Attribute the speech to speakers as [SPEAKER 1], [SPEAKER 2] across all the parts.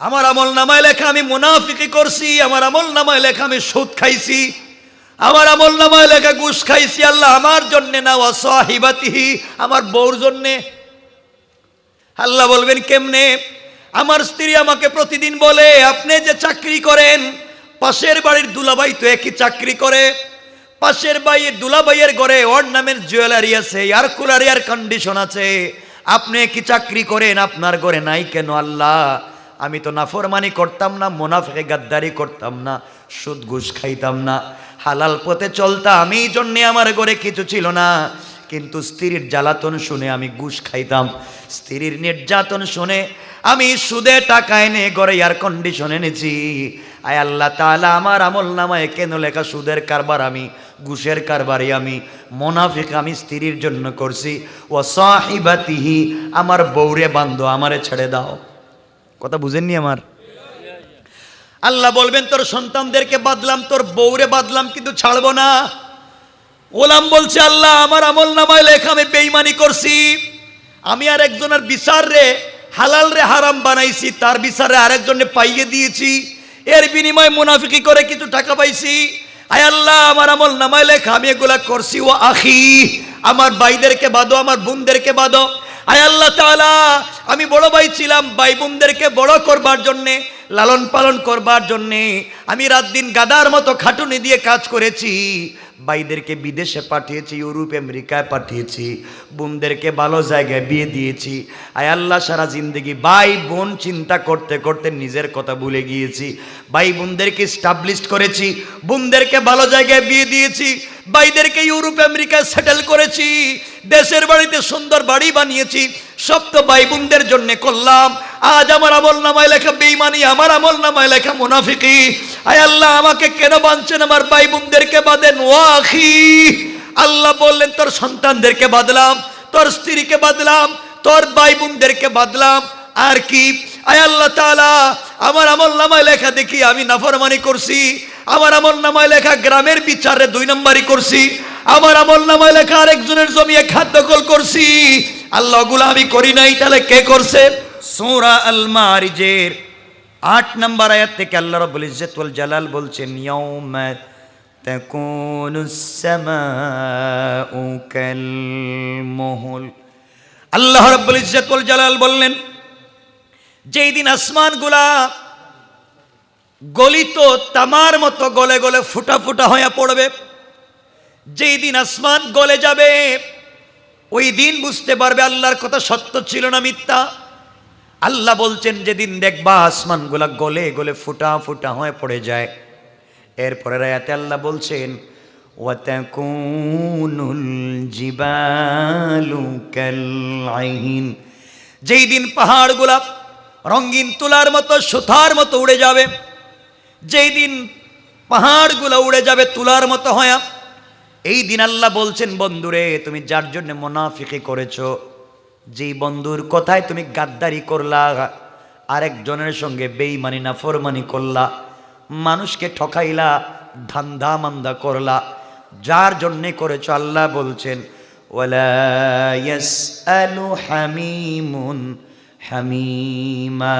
[SPEAKER 1] আমার আমল নামায় লেখা আমি মুনাফিকি করছি, আমার আমল নামায় লেখা আমি সুদ খাইছি, আমার আমল নামায় লেখা ঘুষ খাইছি, আল্লাহ আমার জন্যে না অসহিবাতিহি আমার বউর জন্যে। আল্লাহ বলবেন, কেমনে? আমার স্ত্রী আমাকে প্রতিদিন বলে, আপনি যে চাকরি করেন, পাশের বাড়ির দুলাভাই তো একই চাকরি করে, পাশের বাইয়ের দুলাভাইয়ের ঘরে ওর নামের জুয়েলারি আছে, এয়ার কুলার, এয়ার কন্ডিশন আছে, আপনি কি চাকরি করেন? আপনার ঘরে নাই কেন আল্লাহ? আমি তো নাফরমানি করতাম না মোনাফে গাদ্দারি করতাম না, সুদ ঘুষ খাইতাম না। হালাল পথে চলতাম এই জন্যে আমার ঘরে কিছু ছিল না। কিন্তু স্ত্রীর জ্বালাতন শুনে আমি ঘুষ খাইতাম। স্ত্রীর নির্যাতন শুনে আমি সুদে টাকা এনে ঘরে এয়ার কন্ডিশন এনেছি। আয় আল্লাহ তাআলা, আমার আমল নামায় কেন লেখা সুদের কারবার আমি, ঘুষের কারবারই আমি। মোনাফিক আমি স্ত্রীর জন্য করছি। ও সাহিবাতিহি, আমার বউরে বান্ধ, আমারে ছেড়ে দাও। কথা বুঝেননি আমার? আল্লাহ বলবেন, তোর সন্তানদেরকে বাদলাম, তোর বউরে বাদলাম, কিন্তু ছাড়বো না। গোলাম বলছে, আল্লাহ, আমার আমল নামায় লেখা, আমি বেইমানি করছি। আমি আর একজনের বিচার রে, হালাল রে, হারাম বানাইছি। তার বিচারে আরেকজনে পাইয়ে দিয়েছি। এর বিনিময়ে মুনাফিকি করে কিছু টাকা পাইছি। আয় আল্লাহ, আমার আমল নামায় লেখা, আমি এগুলা করছি। ও আখি, আমার ভাইদেরকে বাদো, আমার বোনদেরকে বাদো। আয় আল্লাহ তাআলা, আমি বড় ভাই ছিলাম, ভাই বোনদেরকে বড় করবার জন্যে, লালন পালন করবার জন্যে, আমি রাত দিন গাদার মতো খাটুনি দিয়ে কাজ করেছি, ভাইদেরকে বিদেশে পাঠিয়েছি, ইউরোপ, আমেরিকায় পাঠিয়েছি, বোনদেরকে ভালো জায়গায় বিয়ে দিয়েছি, আয় আল্লাহ সারা জিন্দগি ভাই বোন চিন্তা করতে করতে নিজের কথা ভুলে গিয়েছি, ভাই বোনদেরকে স্টাবলিশ করেছি, বোনদেরকে ভালো জায়গায় বিয়ে দিয়েছি ভাইদেরকে ইউরোপ, আমেরিকায় সেটেল করেছি, দেশের বাড়িতে সুন্দর বাড়ি বানিয়েছি, সব তো ভাই বোনদের জন্য করলাম। আজ আমার আমল নামায় লেখা বেইমানি আমার আমল নামায় লেখা মুনাফিকি। আয় আল্লাহ, আমাকে কেন বাঁধছেন আমার ভাই বোনদেরকে বাঁধেন ওয়াখি আল্লাহ বললেন, তোর সন্তানদেরকে বাদলাম তোর স্ত্রীকে বাদলাম তোর ভাই বোনদেরকে বাদলাম আর কি? আয় আল্লাহ তাআলা, আমার আমল নামায় লেখা দেখি আমি নাফরমানি করছি। আমার আমল নামায় লেখা গ্রামের বিচারে দুই নম্বরই করছি। আমার আমল নামায় লেখা আরেকজনের জমিয়ে খাদ্যকল করছি। আল্লাহ ওগুলো আমি করি নাই, তাহলে কে করছে? সূরা আল মারিজের আট নম্বর আয়াত থেকে আল্লাহ রাব্বুল ইজ্জত ওয়াল জালাল বলছেন, ইয়াউমা তাকুনু সামাউ কাল মুহল আল্লাহ রাব্বুল ইজ্জত ওয়াল জালাল বললেন, যেই দিন আসমানগুলা গলিত তামার মতো গলে গলে ফুটা ফুটা হয়ে পড়বে। যেই দিন আসমান গলে যাবে, ওই দিন বুঝতে পারবে আল্লাহর কথা সত্য ছিল না মিথ্যা। আল্লাহ বলছেন, যেদিন দেখবা আসমানগুলা গলে গলে ফুটা ফুটা হয়ে পড়ে যায়। এরপরে রায়াতে আল্লাহ বলছেন যেই দিন পাহাড়গুলা রঙিন তুলার মতো, সুতার মতো উড়ে যাবে যেই দিন পাহাড়গুলো উড়ে যাবে তুলার মতো হয়া, এই দিন আল্লাহ বলছেন, বন্ধুরে, তুমি যার জন্য মোনাফিকি করেছ, যেই বন্ধুর কথায় তুমি গাদ্দারি করলা, আরেকজনের সঙ্গে বেইমানি না ফরমানি করলা, মানুষকে ঠকাইলা, ধান্দা মান্দা করলা, যার জন্যে করেছ আল্লাহ বলছেন হামিমা।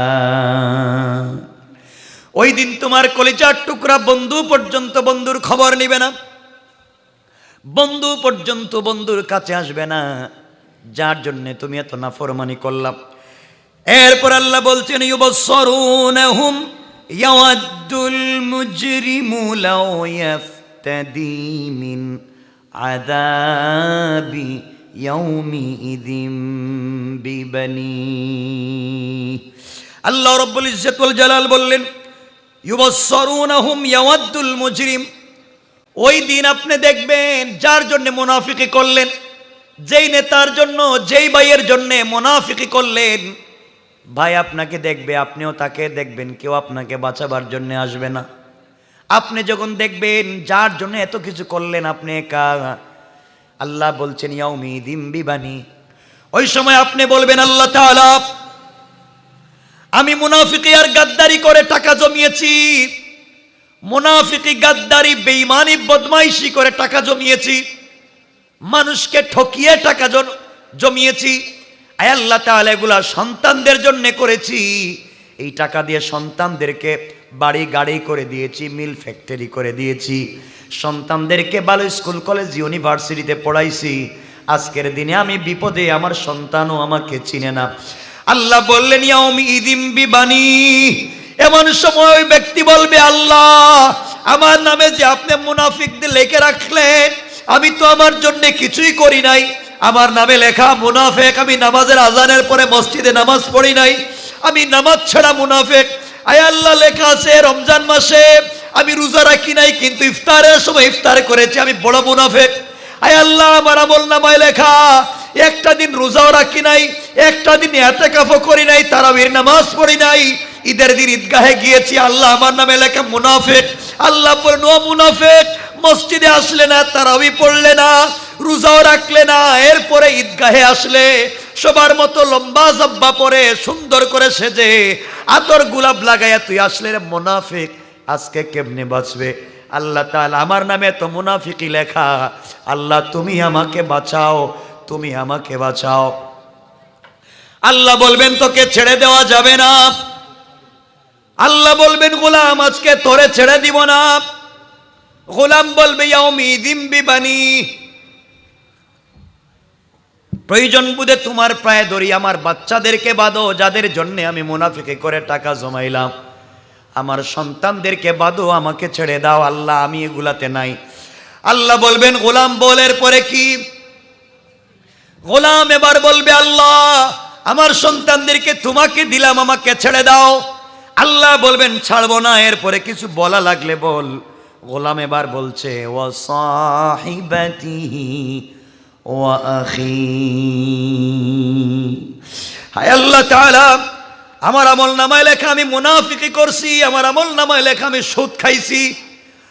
[SPEAKER 1] ওই দিন তোমার কলিজার টুকরা বন্ধু পর্যন্ত বন্ধুর খবর নিবে না। বন্ধু পর্যন্ত বন্ধুর কাছে আসবে না। যার জন্যে তুমি এত না নাফরমানি করলাম। এরপর আল্লাহ বলছেন, ইউবসরুনহুম ইয়াওয়াদ্দুল মুজরিমু লাও ইয়াফতাদি মিন আযাবি ইয়াউমিইযিম বিবানি। আল্লাহ রব্বুল ইজ্জতুল জালাল বললেন ইউবসরুনহুম ইয়াওয়াদ্দুল মুজরিম। ওই দিন আপনি দেখবেন যার জন্য মুনাফিকি করলেন, যেই নেতার জন্য, যেই ভাইয়ের জন্য মুনাফিকি করলেন, ভাই আপনাকে দেখবে, আপনিও তাকে দেখবেন, কেউ আপনাকে বাঁচাবার জন্য আসবে না। আপনি যখন দেখবেন যার জন্য এত কিছু করলেন, আপনি একা। আল্লাহ বলছেন ইয়াউমি দিম বিবানি। ওই সময় আপনি বলবেন, আল্লাহ তাআলা আমি মুনাফিকি আর গাদ্দারি করে টাকা জমিয়েছি। মুনাফিকি, গাদ্দারি, বেঈমানি, বদমাইশি করে টাকা জমিয়েছি। মানুষকে ঠকিয়ে টাকা জমিয়েছি। আয় আল্লাহ তাআলা এগুলা সন্তানদের জন্য করেছি। এই টাকা দিয়ে সন্তানদেরকে বাড়ি গাড়ি করে দিয়েছি, মিল ফ্যাক্টরি করে দিয়েছি। সন্তানদেরকে ভালো স্কুল, কলেজ, ইউনিভার্সিটিতে পড়াইছি। আজকের দিনে আমি বিপদে আমার সন্তানও আমাকে চিনে না। আল্লাহ বললেন, ইয়াউমি বিবানি। এমন সময় ওই ব্যক্তি বলবে, আল্লাহ, আমার নামে যে আপনি মুনাফিকদের লেখে রাখলেন, আমি তো আমার জন্য কিছুই করি নাই। আমার নামে লেখা, মুনাফেক, আমি নামাজের আজানের পরে মসজিদে নামাজ পড়ি নাই। আমি নামাজ ছাড়া মুনাফেক। আয় আল্লাহ, লেখা আছে, রমজান মাসে আমি রোজা রাখি নাই, কিন্তু ইফতারের সময় ইফতার করেছি, আমি বড় মুনাফেক। আয় আল্লাহ, আমার আমল নামায় লেখা, একটা দিন রোজাও রাখি নাই একটা দিন এতে কাফও করি নাই, তারাবির নামাজ পড়ি নাই। ঈদের দিন ঈদগাহে গিয়েছি, আল্লাহ আমার নামে লেখা মুনাফেক। আল্লাহ বলেন, ও মুনাফেক, মসজিদে আসলে না, তারাবি পড়লে না, রোজাও রাখলে না, এরপরে ঈদগাহে আসলে। সবার মতো লম্বা জব্বা পরে, সুন্দর করে সেজে, আতর গোলাপ লাগাইয়া তুই আসলে রে মুনাফিক, আজকে কেমনে বাঁচবে? আল্লাহ তাআলা আমার নামে তো মুনাফিকি লেখা। আল্লাহ, তুমি আমাকে বাঁচাও, তুমি আমাকে বাঁচাও। আল্লাহ বলবেন, তোকে ছেড়ে দেওয়া যাবে না। আল্লাহ বলবেন, গোলাম, আজকে তোরে ছেড়ে দিব না। গোলাম বলবে প্রয়োজন বুধে তোমার প্রায় ধরি, আমার বাচ্চাদেরকে বাদো যাদের জন্য আমি মুনাফিকে করে টাকা জমাইলাম। আমার সন্তানদেরকে বাদো আমাকে ছেড়ে দাও, আল্লাহ, আমি এগুলাতে নাই। আল্লাহ বলবেন, গোলাম, বলের পরে কি? গোলাম এবার বলবে, আল্লাহ আমার সন্তানদেরকে তোমাকে দিলাম, আমাকে ছেড়ে দাও। আল্লাহ বলবেন, ছাড়বো না, এরপরে কিছু বলা লাগলে বল। গোলাম এবার বলছে ও সাহিবাতিহি ও আমার আমল নামায় লেখা আমি মুনাফিকি করছি, আমার আমল নামায় লেখা আমি সুদ খাইছি,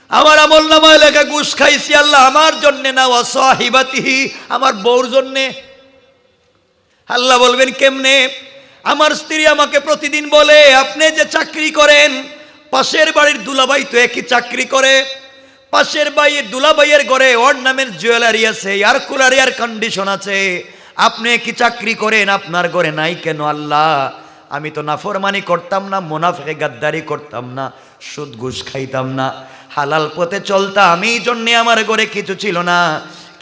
[SPEAKER 1] আমার আমল নামায় লেখা ঘুষ খাইছি, আল্লাহ আমার জন্যে না অসহিবাতিহি আমার বউর জন্যে। আল্লাহ বলবেন, কেমনে? আমার স্ত্রী আমাকে প্রতিদিন বলে, আপনি যে চাকরি করেন, পাশের বাড়ির দুলাভাই তো একই চাকরি করে। পাশের বাইয়ের দুলাভাইয়ের ঘরে ওর নামের জুয়েলারি আছে, এয়ার কুলার, এয়ার কন্ডিশন আছে। আপনি কি চাকরি করেন? আপনার ঘরে নাই কেন আল্লাহ? আমি তো নাফরমানি করতাম না মুনাফে গাদ্দারি করতাম না সুদ ঘুষ খাইতাম না। হালাল পথে চলতাম, এই জন্যে আমার ঘরে কিছু ছিল না।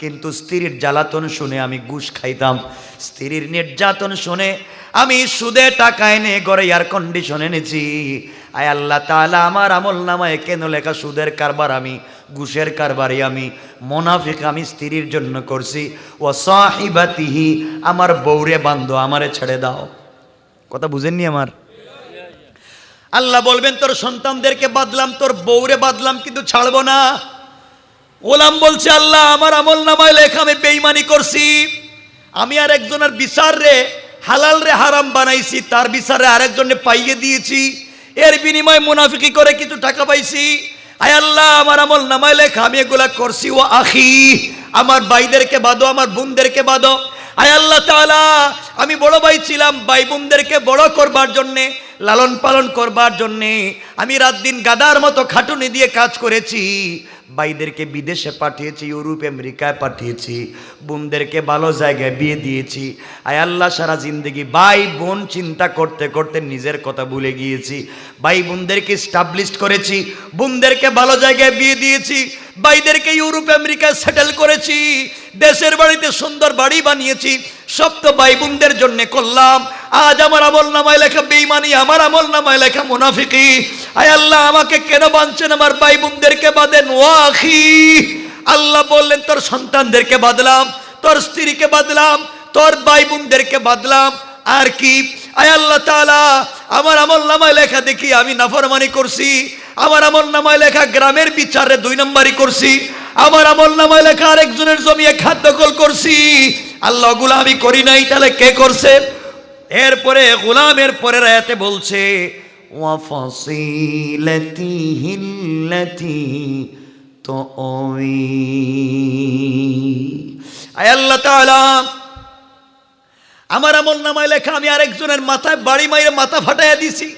[SPEAKER 1] কিন্তু স্ত্রীর জ্বালাতন শুনে আমি ঘুষ খাইতাম। স্ত্রীর নির্যাতন শুনে আমি সুদে টাকা এনে ঘরে এয়ার কন্ডিশন এনেছি। আয় আল্লাহ তাআলা আমার আমল নামায় কেন লেখা সুদের কারবার আমি, ঘুষের কারবারই আমি। মোনাফিক আমি স্ত্রীর জন্য করছি। ও সাহিবাতিহি, আমার বৌরে বান্ধব আমারে ছেড়ে দাও। কথা বুঝেননি আমার? আল্লাহ বলবেন, তোর সন্তানদেরকে বাদলাম, তোর বউরে বাদলাম, কিন্তু ছাড়বো না। গোলাম বলছে, আল্লাহ, আমার আমল নামায় লেখা আমি বেইমানি করছি। আমি আর একজনের বিচার রে, হালাল রে, হারাম বানাইছি। তার বিচারে আরেকজনে পাইয়ে দিয়েছি। এর বিনিময়ে মুনাফিকি করে কিছু টাকা পাইছি। আয় আল্লাহ, আমার আমল নামায় লেখা আমি এগুলা করছি। ও আখি, আমার ভাইদেরকে বাদো আমার বোনদেরকে বাদো আয় আল্লাহ তাআলা, আমি বড় ভাই ছিলাম, ভাই বোনদেরকে বড় করবার জন্যে, লালন পালন করবার জন্যে, আমি রাত দিন গাদার মতো খাটুনি দিয়ে কাজ করেছি। ভাইদেরকে বিদেশে পাঠিয়েছি, ইউরোপ, আমেরিকায় পাঠিয়েছি, বোনদেরকে ভালো জায়গায় বিয়ে দিয়েছি। আয় আল্লাহ, সারা জিন্দগি ভাই বোন চিন্তা করতে করতে নিজের কথা ভুলে গিয়েছি। ভাই বোনদেরকে স্টাবলিশ করেছি, বোনদেরকে ভালো জায়গায় বিয়ে দিয়েছি, ভাইদেরকে ইউরোপ, আমেরিকায় সেটেল করেছি, দেশের বাড়িতে সুন্দর বাড়ি বানিয়েছি। সব তো ভাই বোনদের জন্য করলাম। আজ আমার আমল নামায় লেখা বেইমানি আমার আমল নামায় লেখা মুনাফিকি। আয় আল্লাহ, আমাকে কেন বাঁধছেন আমার ভাই বোনদেরকে বাঁধেন? ও আখি আল্লাহ বললেন, তোর সন্তানদেরকে বাদলাম তোর স্ত্রীকে বাদলাম তোর ভাই বোনদেরকে বাদলাম আর কি? আয় আল্লাহ তাআলা, আমার আমল নামায় লেখা দেখি, আমি নাফরমানি করছি। আমার আমল নামায় লেখা গ্রামের বিচারে দুই নম্বরই করছি। আমার আমল নামায় লেখা আরেকজনের জমি খাদ্য দখল করছি। আল্লাহ, ওগুলো আমি করি নাই, তাহলে কে করছে? এরপরে গোলামের পরে আয়াতে বলছে তো আমার আমল নামায় লেখা আমি আরেকজনের মাথায় বাড়ি মাইরে মাথা ফাটাইয়া দিছি।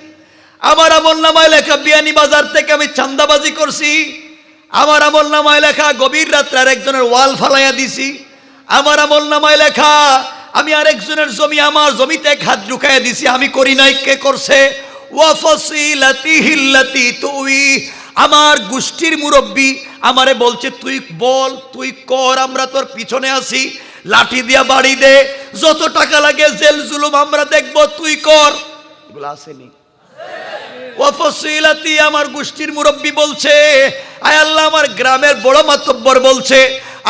[SPEAKER 1] আমার আমল নামায় লেখা বিয়ানি বাজার থেকে আমি চান্দাবাজি করছি। আমার আমল নামায় লেখা গভীর রাত্রে আরেকজনের ওয়াল ফালাইয়া দিছি। আমার আমল নামায় লেখা আমি আরেকজনের জমি, আমার জমিতে এক হাত ঢুকাইয়া দিছি, আমি করি নাই, কে করছে? আমার গোষ্ঠীর মুরব্বী আমারে বলছে, তুই বল, তুই কর, আমরা তোর পিছনে আসি লাঠি দিয়া বাড়ি দে, যত টাকা লাগে জেল জুলুম আমরা দেখব, তুই কর। এগুলো আসেনি। আমার গোষ্ঠীর মুরব্বী বলছে, আয় আল্লাহ, আমার গ্রামের বড় মাতব্বর বলছে,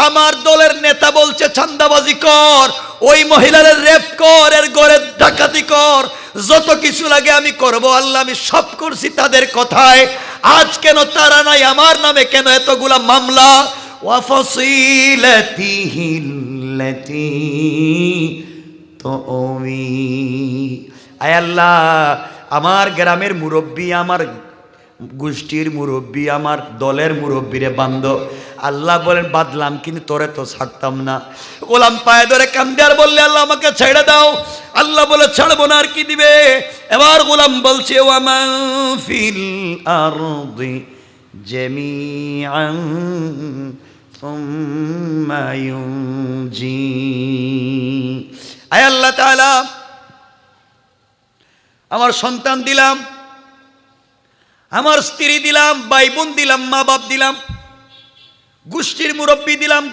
[SPEAKER 1] আমার দলের নেতা বলছে ছান্দাবাজি কর ওই মহিলার রেপ কর, এর গড়ে ডাকাতি কর। যত কিছু লাগে আমি করব, আল্লাহ, আমি সব করছি তাদের কথায়। আজ কেন তারা নাই, আমার নামে কেন এতগুলা মামলা? আয় আল্লাহ, আমার গ্রামের মুরব্বী, আমার গোষ্ঠীর মুরব্বী, আমার দলের মুরব্বীরে বান্ধ। আল্লাহ বলেন, বাদলাম, কিন্তু তোরে তো ছাড়তাম না। গোলাম পায়ে ধরে কান্দে আর বললে, আল্লাহ, আমাকে ছেড়ে দাও। আল্লাহ বলে, ছাড়বো না আর কি দিবে? এবার গোলাম বলছে ওয়ামা ফিল আরদি জামিআন থুম্মা ইউনজি। আয় আল্লাহ তাআলা, আমার সন্তান দিলাম। আমার স্ত্রী দিলাম ভাই বোন দিলাম মা বাপ দিলাম, গোষ্ঠীর মুরব্বী দিলাম,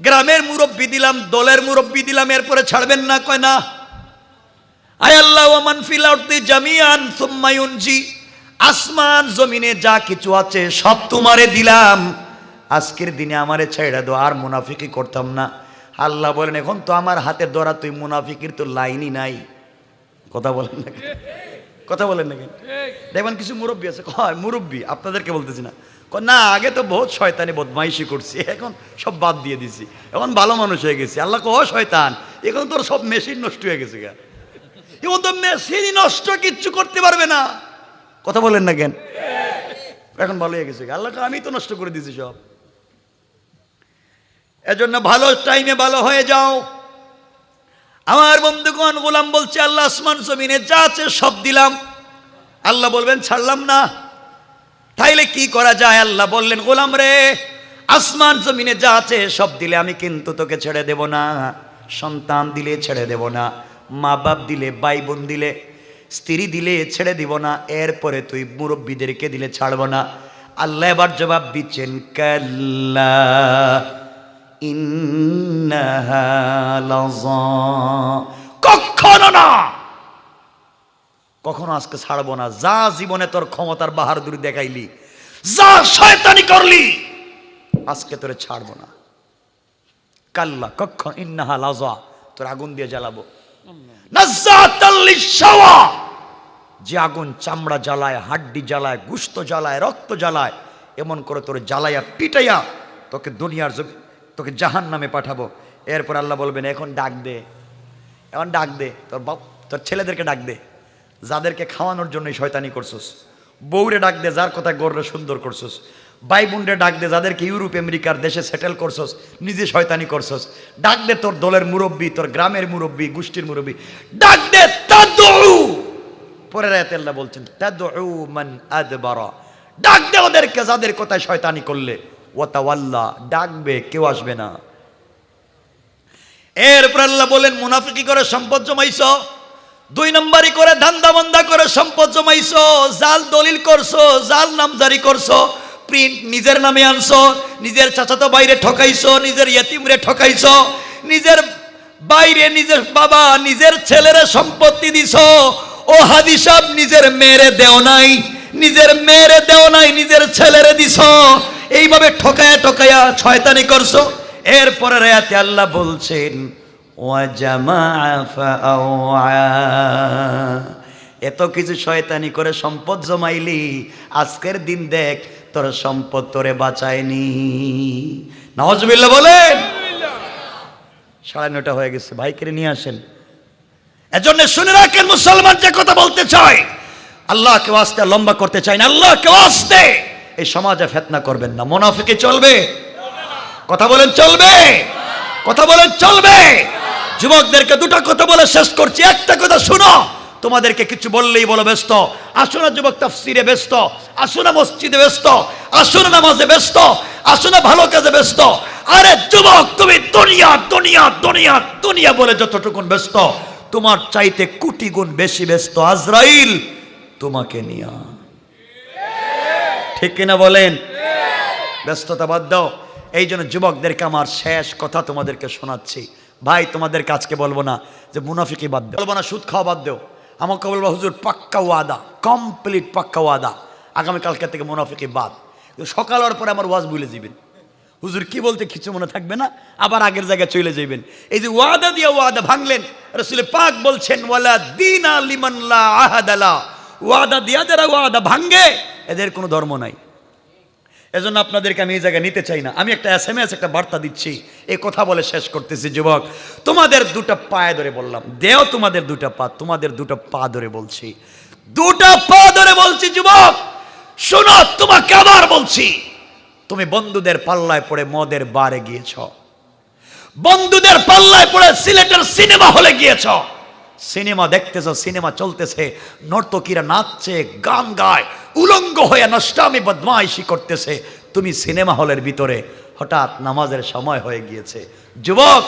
[SPEAKER 1] গ্রামের মুরব্বী দিলাম, দলের মুরব্বী দিলাম, এরপরে ছাড়বেন না, কয় না। আয় আল্লাহ, ওমান ফিল আরদি জামিআন সুম্মা ইউনজি, আসমান জমিনে যা কিছু আছে সব তোমারে দিলাম। আজকের দিনে আমারে ছেড়ে দাও, আর মুনাফিকি করতাম না। আল্লাহ বলেন, এখন তো আমার হাতে ধরা তুই মুনাফিকির তো লাইনই নাই। কথা বলেন না? কথা বলেন না কেন? দেখবেন কিছু মুরব্বী আছে। হয় মুরব্বী আপনাদেরকে বলতেছি না। কয়, না আগে তো বহুত শয়তানি বদমাইশি করছি এখন সব বাদ দিয়ে দিছি। এখন ভালো মানুষ হয়ে গেছি। আল্লাহ কহ শয়তান এখন তোর সব মেশিন নষ্ট হয়ে গেছে গা। এখন তো মেশিন নষ্ট কিচ্ছু করতে পারবে না। কথা বলেন না কেন? এখন ভালো হয়ে গেছে। আল্লাহ কয়, আমি তো নষ্ট করে দিছি সব। এজন্য ভালো টাইমে ভালো হয়ে যাও। আমার বন্ধুগণ, গোলাম বলছে, আল্লাহ আসমান জমিনে যা আছে সব দিলাম। আল্লাহ বলবেন, ছাড়লাম না। তাইলে কি করা যায়? আল্লাহ বললেন, গোলাম রে, আসমান জমিনে যা আছে সব দিলে আমি কিন্তু তোকে ছেড়ে দেব না। সন্তান দিলে ছেড়ে দেব না। মা বাপ দিলে ভাই বোন দিলে, স্ত্রী দিলে ছেড়ে দিব না। এরপরে তুই মুরব্বীদেরকে দিলে ছাড়বো না। আল্লাহ এবার জবাব দিচ্ছেন, কাল্লা। কখনো না। কখনো আজকে ছাড়বো না। যা জীবনে তোর ক্ষমতার বাহাদুরি দেখাইলি, যা শয়তানি করলি, আজকে তোরে ছাড়বো না। কাল্লা, কখন ইন্নাহা লাজা তোর আগুন দিয়ে জ্বালাবো। যে আগুন চামড়া জ্বালায়, হাড্ডি জ্বালায়, গুস্ত জ্বালায়, রক্ত জ্বালায়, এমন করে তোর জ্বালাইয়া পিটাইয়া তোকে দুনিয়ার তোকে জাহান নামে পাঠাবো। এরপর আল্লাহ বলবেন, এখন ডাক দে। এখন ডাক দে। তোর বাপ, তোর ছেলেদেরকে ডাক দে। যাদেরকে খাওয়ানোর জন্যই শয়তানি করছোস। বউরে ডাক দে, যার কথা গর্রে সুন্দর করছস। ভাই বোনরে ডাক দে, যাদেরকে ইউরোপ, আমেরিকার দেশে সেটেল করছস। নিজে শয়তানি করছস। ডাক দে তোর দলের মুরব্বী, তোর গ্রামের মুরব্বী, গোষ্ঠীর মুরব্বী। ডাক দে পরের আল্লাহ বলছেন ডাক দে ওদেরকে, যাদের কথায় শয়তানি করলে। ওয়াতাওয়াল্লা ডাকবে, কেউ আসবে না। এরপর আল্লাহ বলেন, মুনাফিকি করে সম্পদ জমাইছ? দুই নম্বরই করে ধান্দা বন্দা করে সম্পদ জমাইছ, জাল দলিল করছ, জাল নামজারি করছ প্রিন্ট নিজের নামে আনছো, নিজের চাচাতো বাইরে ঠকাইছো, নিজের ইয়েতিমরে ঠকাইছো, নিজের বাইরে নিজের বাবা, নিজের ছেলেরে সম্পত্তি দিছ, ও হাদি হাদিসাব নিজের মেয়েরে দেও নাই, নিজের মেয়েরে দেও নাই, নিজের ছেলেরে দিছ এইভাবে ঠকায়া ঠকায়া শয়তানি করছ। এরপরে রায়াতে আল্লাহ বলছেন এত কিছু শয়তানি করে সম্পদ জমাইলি, আজকের দিন দেখ, তোর সম্পদ তোরে বাঁচায়নি। নওয়াজবিল্লা বলেন। সাড়ে নটা হয়ে গেছে ভাই ভাইকে নিয়ে আসেন। এজন্য শুনে রাখেন, মুসলমান যে কথা বলতে চায় আল্লাহ কেউ আসতে লম্বা করতে চায় না আল্লাহ কেউ আসতে এই সমাজে ফেতনা করবেন না। মোনাফিকে চলবে। কথা বলেন, চলবে। কথা বলেন, চলবে। যুবকদেরকে দুটো কথা বলে শেষ করছি। একটা কথা শুনো, তোমাদেরকে কিছু বললেই বলো, ব্যস্ত। আসো না যুবক তাফসিরে ব্যস্ত। আসো না মসজিদে ব্যস্ত। আসো না নামাজে ব্যস্ত। আসো না ভালো কাজে ব্যস্ত। আরে যুবক, তুমি দুনিয়া দুনিয়া দুনিয়া দুনিয়া বলে যতটুকুন ব্যস্ত, তোমার চাইতে কোটি গুণ বেশি ব্যস্ত। আজরাইল, তোমাকে নিয়া ঠিক কিনা বলেন? ব্যস্ততা বাদ দাও। এই জন্য যুবকদেরকে আমার শেষ কথা তোমাদেরকে শোনাচ্ছি। ভাই তোমাদের কাজকে বলব না যে মুনাফিকি বাদ বলব না, সুদ খাওয়া বাদ দেও। আমাকে বলব, হুজুর, পাক্কা ওয়াদা কমপ্লিট পাক্কা ওয়াদা। আগামীকালকে থেকে মুনাফিকি বাদ। সকাল হওয়ার পরে আমার ওয়াজ ভুলে যাবেন। হুজুর, কি বলতে কিছু মনে থাকবে না? আবার আগের জায়গায় চলে যাবেন। এই যে ওয়াদা দিয়ে ওয়াদা ভাঙলেন রসুল পাক বলছেন, ওয়ালা দিনা লিমান লা আহাদালা। ওয়াদা দিয়া যারা ওয়াদা ভাঙ্গে এদের কোনো ধর্ম নাই। এজন্য আপনাদেরকে আমি এই জায়গায় নিতে চাই না। আমি একটা এস এম এস একটা বার্তা দিচ্ছি। এই কথা বলে শেষ করতেছি, যুবক। তোমাদের দুটো পায়ে ধরে বললাম। দেও তোমাদের দুটো পা, তোমাদের দুটো পা ধরে বলছি। দুটো পা ধরে বলছি, যুবক। শোনো, তোমাকে আবার বলছি। তুমি বন্ধুদের পাল্লায় পড়ে মদের বারে গিয়েছ। বন্ধুদের পাল্লায় পড়ে সিলেটের সিনেমা হলে গিয়েছ। সিনেমা দেখতেছ, সিনেমা চলতেছে, নর্তকীরা নাচছে, গান গায়, উলঙ্গ হয়ে নষ্টামি, বদমাইশি করতেছে। তুমি সিনেমা হলের ভিতরে হঠাৎ নামাজের সময় হয়ে গিয়েছে। যুবক,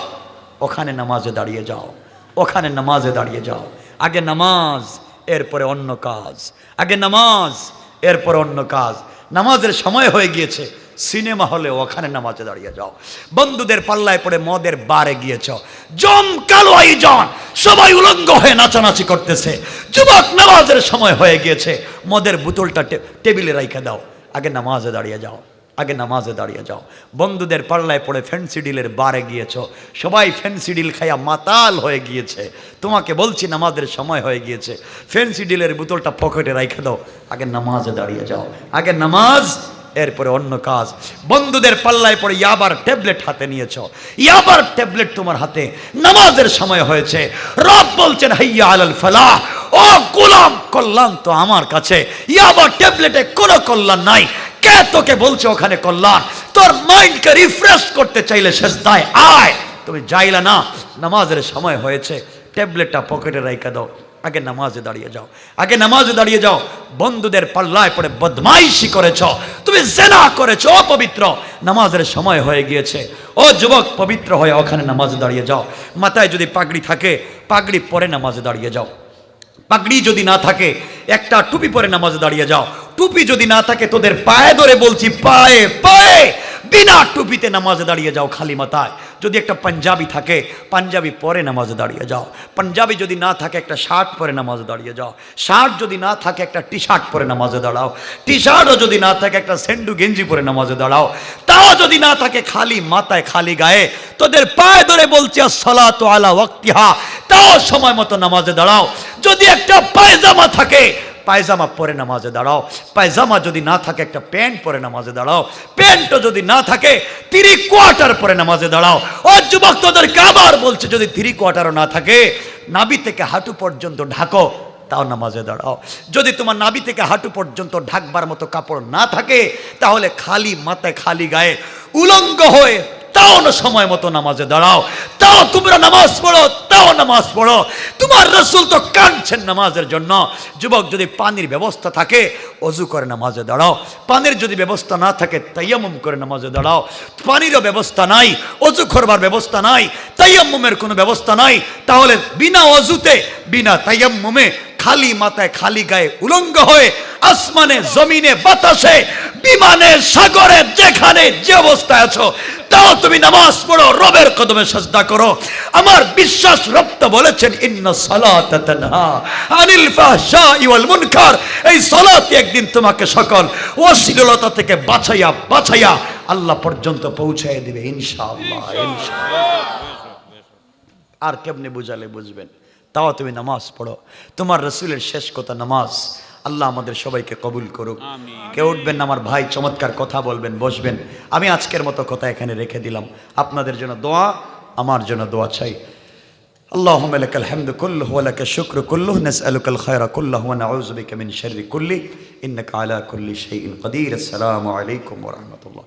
[SPEAKER 1] ওখানে নামাজে দাঁড়িয়ে যাও, ওখানে নামাজে দাঁড়িয়ে যাও। আগে নামাজ, এরপরে অন্য কাজ। আগে নামাজ, এরপরে অন্য কাজ। নামাজের সময় হয়ে গিয়েছে সিনেমা হলে ওখানে নামাজে দাঁড়িয়ে যাও। বন্ধুদের পাল্লায় পড়ে মদের বারে গিয়েছ। জম কালো আয়োজন সবাই উলঙ্গ হয়ে নাচানাচি করতেছে। যুবক, নামাজের সময় হয়ে গিয়েছে। মদের বোতলটা টেবিলে রাইখে দাও। আগে নামাজে দাঁড়িয়ে যাও, আগে নামাজে দাঁড়িয়ে যাও। বন্ধুদের পাল্লায় পড়ে ফ্যান্সি ডিলের বারে গিয়েছ। সবাই ফ্যান্সি ডিল খাইয়া মাতাল হয়ে গিয়েছে। তোমাকে বলছি নামাজের সময় হয়ে গিয়েছে। ফ্যান্সি ডিলের বোতলটা পকেটে রাইখে দাও। আগে নামাজে দাঁড়িয়ে যাও। আগে নামাজ এরপরে অন্য কাজ। বন্ধুদের পাল্লায় পড়ে ইয়াবার ট্যাবলেট হাতে নিয়েছ। ইয়াবার ট্যাবলেট তোমার হাতে। নামাজের সময় হয়েছে। রব বলছেন, হাইয়া আলাল ফালাহ। ও গোলাম কল্যাণ তো আমার কাছে। ইয়াবার ট্যাবলেটে কোনো কল্যাণ নাই। কে তোকে বলছে ওখানে কল্যাণ? তোর মাইন্ডকে রিফ্রেশ করতে চাইলে শেষ দায় আয়। তুমি যাইলা না, নামাজের সময় হয়েছে। ট্যাবলেটটা পকেটে রাইখা দাও। আগে নামাজে দাঁড়িয়ে যাও, আগে নামাজে দাঁড়িয়ে যাও। বন্ধুদের পাল্লায় পড়ে বদমাইশি করেছ, তুমি জেনা করেছ, অপবিত্র। নামাজের সময় হয়ে গিয়েছে। ও যুবক, পবিত্র হয়ে ওখানে নামাজে দাঁড়িয়ে যাও। মাথায় যদি পাগড়ি থাকে, পাগড়ি পরে নামাজে দাঁড়িয়ে যাও। পাগড়ি যদি না থাকে, একটা টুপি পরে নামাজে দাঁড়িয়ে যাও। টুপি যদি না থাকে, তোদের পায়ে ধরে বলছি, পায়ে পায়ে। বিনা টুপিতে নামাজে দাঁড়িয়ে যাও খালি মাথায়। যদি একটা পাঞ্জাবি থাকে, পাঞ্জাবি পরে নামাজে দাঁড়িয়ে যাও। পাঞ্জাবি যদি না থাকে, একটা শার্ট পরে নামাজে দাঁড়িয়ে যাও। শার্ট যদি না থাকে, একটা টি শার্ট পরে নামাজে দাঁড়াও। টি শার্টও যদি না থাকে, একটা সেন্ডু গেঞ্জি পরে নামাজে দাঁড়াও। তাও যদি না থাকে, খালি মাথায়, খালি গায়ে। তোদের পায়ে ধরে বলছি সলাত আলা ওয়াক্তিহা। তাও সময় মতো নামাজে দাঁড়াও। যদি একটা পায়জামা থাকে পায়জামা পরে নামাজে দাঁড়াও। পায়জামা যদি না থাকে, একটা প্যান্ট পরে নামাজে দাঁড়াও। প্যান্টও যদি না থাকে তিরি কোয়ার্টার পরে নামাজে দাঁড়াও। ও যুবক, তোদেরকে আবার বলছে, যদি থ্রি কোয়ার্টারও না থাকে, নাবি থেকে হাঁটু পর্যন্ত ঢাকো, তাও নামাজে দাঁড়াও। যদি তোমার নাবি থেকে হাঁটু পর্যন্ত ঢাকবার মতো কাপড় না থাকে, তাহলে খালি মাথায়, খালি গায়ে উলঙ্গ হয়ে তাও সময় মতো নামাজে দাঁড়াও। তাও তোমরা নামাজ পড়ো তাও নামাজ পড়ো। তোমার রসুল তো কাঁদছেন নামাজের জন্য। যুবক, যদি পানির ব্যবস্থা থাকে, অজু করে নামাজে দাঁড়াও। পানির যদি ব্যবস্থা না থাকে তাইয়ামুম করে নামাজে দাঁড়াও। পানিরও ব্যবস্থা নাই, অজু করবার ব্যবস্থা নাই তাইয়ামুমের কোনো ব্যবস্থা নাই। তাহলে বিনা অজুতে, বিনা তাইয়াম্মুমে খালি মাথায় খালি গায়ে উলঙ্গ হয়ে আসমানে, জমিনে, বাতাসে, বিমানে, সাগরে, যেখানে যে অবস্থায় আছো, তাও তুমি নামাজ পড়ো, রবের কদমে সাজদা করো। আমার বিশ্বাস রপ্ত বলেছেন, ইন্না সালাতাতানহা আনিল ফাহশাই ওয়াল মুনকার। এই সালাত একদিন তোমাকে সকল অশ্লীলতা থেকে বাছাইয়া বাছাইয়া আল্লাহ পর্যন্ত পৌঁছায় দিবে, ইনশাআল্লাহ ইনশাআল্লাহ। আর কেমনে বুঝালে বুঝবেন? তাও তুমি নামাজ পড়ো তোমার রসুলের শেষ কথা নামাজ আল্লাহ আমাদের সবাইকে কবুল করুক কেউ উঠবেন না আমার ভাই চমৎকার কথা বলবেন বসবেন আমি আজকের মতো কথা এখানে রেখে দিলাম আপনাদের জন্য দোয়া আমার জন্য দোয়া চাই اللهم لك الحمد كله ولك الشكر كله نسألك الخير كله ونعوذ بك من شر كله إنك على كل شيء قدير السلام عليكم ورحمة الله